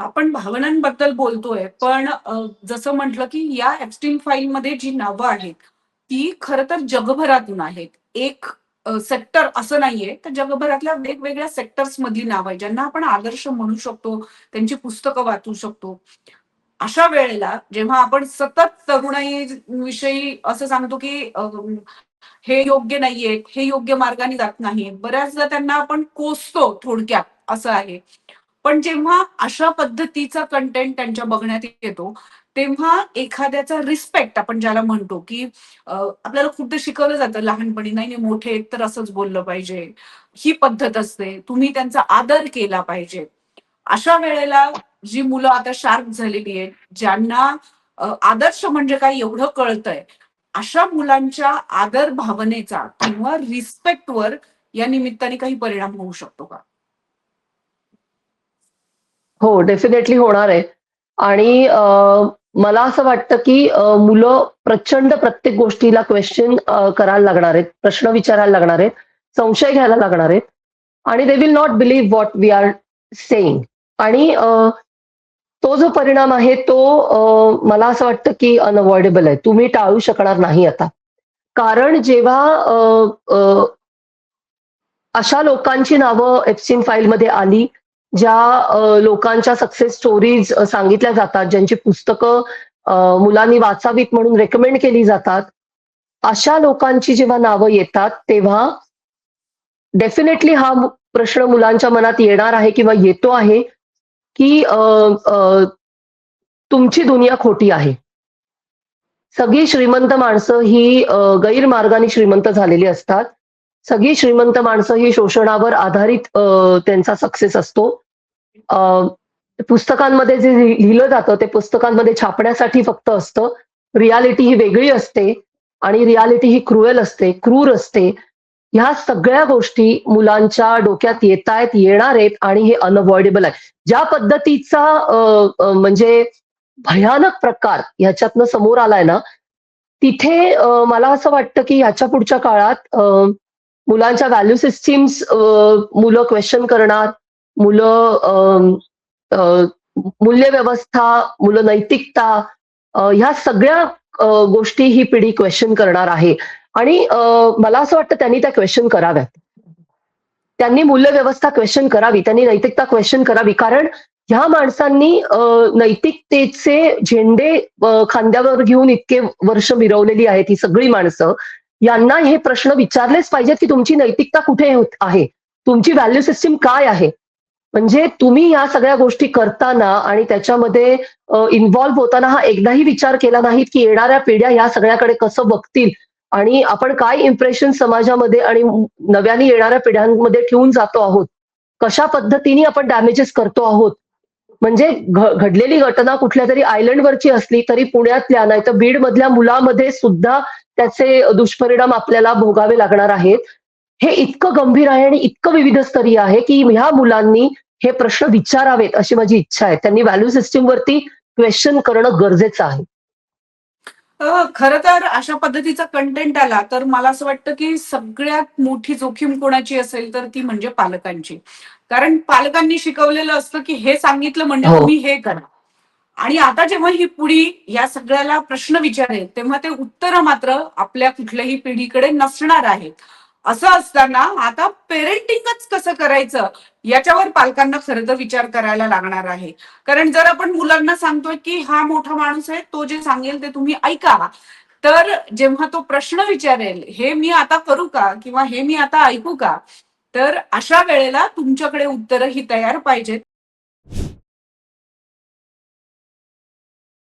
आपण भावनांबद्दल बोलतोय पण जसं म्हटलं की या ऍपस्टीन फाईलमध्ये जी नावं आहेत ती खर तर जगभरातून आहेत. एक सेक्टर असं नाहीये तर जगभरातल्या वेगवेगळ्या सेक्टर्स मधली नावं आहेत ज्यांना आपण आदर्श म्हणू शकतो त्यांची पुस्तकं वाचू शकतो. अशा वेळेला जेव्हा आपण सतत तरुणाई विषयी असं सांगतो की हे योग्य नाहीये हे योग्य मार्गाने जात नाही बऱ्याचदा त्यांना आपण कोसतो थोडक्यात असं आहे. पण जेव्हा अशा पद्धतीचा कंटेंट त्यांच्या बघण्यात येतो तेव्हा एखाद्याचा रिस्पेक्ट आपण ज्याला म्हणतो की आपल्याला खूपदा शिकवलं जातं लहानपणी नाही नाही मोठे आहेत तर असंच बोललं पाहिजे. ही पद्धत असते. तुम्ही त्यांचा आदर केला पाहिजे. अशा वेळेला जी मुलं आता शार्प झालेली आहेत ज्यांना आदर्श म्हणजे काय एवढं कळतंय अशा मुलांच्या आदर भावनेचा किंवा रिस्पेक्टवर या निमित्ताने काही परिणाम होऊ शकतो का? हो, डेफिनेटली होणार आहे. आणि मला असं वाटतं, की मुलं प्रचंड प्रत्येक गोष्टीला क्वेश्चन करायला लागणार आहेत, प्रश्न विचारायला लागणार आहेत, संशय घ्यायला लागणार आहेत आणि they will not believe what we are saying आणि तो जो परिणाम आहे तो मला असं वाटतं, की अनअवॉइडेबल आहे. तुम्ही टाळू शकणार नाही आता. कारण जेव्हा अशा लोकांची नावं एफसीन फाईलमध्ये आली, ज्या लोकांच्या सक्सेस स्टोरीज सांगितल्या जातात, ज्यांची पुस्तकं मुलांनी वाचावीत म्हणून रेकमेंड केली जातात. अशा लोकांची जेव्हा नावं येतात, तेव्हा डेफिनेटली हा प्रश्न मुलांच्या मनात येणार आहे किंवा येतो आहे, की तुमची दुनिया खोटी आहे. सगळी श्रीमंत माणसं ही गैरमार्गाने श्रीमंत झालेली असतात. सगळी श्रीमंत माणसं ही शोषणावर आधारित त्यांचा सक्सेस असतो. पुस्तकांमध्ये जे लिहिलं जातं ते पुस्तकांमध्ये छापण्यासाठी फक्त असतं. रियालिटी ही वेगळी असते आणि रियालिटी ही क्रुएल असते, क्रूर असते. ह्या सगळ्या गोष्टी मुलांच्या डोक्यात येतायत, येणार आहेत आणि हे अनअवॉइडेबल आहे. ज्या पद्धतीचा म्हणजे भयानक प्रकार ह्याच्यातनं समोर आलाय ना, तिथे मला असं वाटतं, की ह्याच्या पुढच्या काळात मुलांच्या व्हॅल्यू सिस्टीम्स मुलं क्वेश्चन करणार, मुलं अ, मूल्यव्यवस्था, मुलं नैतिकता ह्या सगळ्या गोष्टी ही पिढी क्वेश्चन करणार आहे आणि मला असं वाटतं त्यांनी त्या क्वेश्चन कराव्यात. त्यांनी मूल्यव्यवस्था क्वेश्चन करावी, त्यांनी नैतिकता क्वेश्चन करावी. कारण ह्या माणसांनी नैतिकतेचे झेंडे खांद्यावर घेऊन इतके वर्ष मिरवलेली आहेत ही सगळी माणसं. यांना हे प्रश्न विचारलेच पाहिजेत, की तुमची नैतिकता कुठे होत आहे? तुमची व्हॅल्यू सिस्टीम काय आहे? म्हणजे तुम्ही या सगळ्या गोष्टी करताना आणि त्याच्यामध्ये अ, होताना हा एकदाही विचार केला नाहीत, की येणाऱ्या पिढ्या या सगळ्याकडे कसं बघतील आणि आपण काय इम्प्रेशन समाजामध्ये आणि नव्याने येणाऱ्या पिढ्यांमध्ये ठेवून जातो आहोत. कशा पद्धतीने आपण डॅमेजेस करतो आहोत. म्हणजे घडलेली घटना कुठल्या तरी आयलंडवरची असली तरी पुण्यातल्या नाहीतर बीडमधल्या मुलामध्ये सुद्धा त्याचे दुष्परिणाम आपल्याला भोगावे लागणार आहेत. हे इतकं गंभीर आहे आणि इतकं विविधस्तरीय आहे, की ह्या मुलांनी हे प्रश्न विचारावेत अशी माझी इच्छा आहे. त्यांनी व्हॅल्यू सिस्टमवरती क्वेशन करणं गरजेचं आहे. खरं तर अशा पद्धतीचा कंटेंट आला तर मला असं वाटतं, की सगळ्यात मोठी जोखीम कोणाची असेल तर ती म्हणजे पालकांची. कारण पालकांनी शिकवलेलं असतं, की हे सांगितलं म्हणजे हो. तुम्ही हे करा. आणि आता जेव्हा ही पुढी या सगळ्याला प्रश्न विचारेल, तेव्हा ते उत्तर मात्र आपल्या कुठल्याही पिढीकडे नसणार आहेत. असं असताना आता पेरेंटिंगच कसं करायचं याच्यावर पालकांना खरं तर विचार करायला लागणार आहे. कारण जर आपण मुलांना सांगतोय, की हा मोठा माणूस आहे, तो जे सांगेल ते तुम्ही ऐका. तर जेव्हा तो प्रश्न विचारेल, हे मी आता करू का? किंवा हे मी आता ऐकू का? तर अशा वेळेला तुमच्याकडे उत्तरं ही तयार पाहिजेत.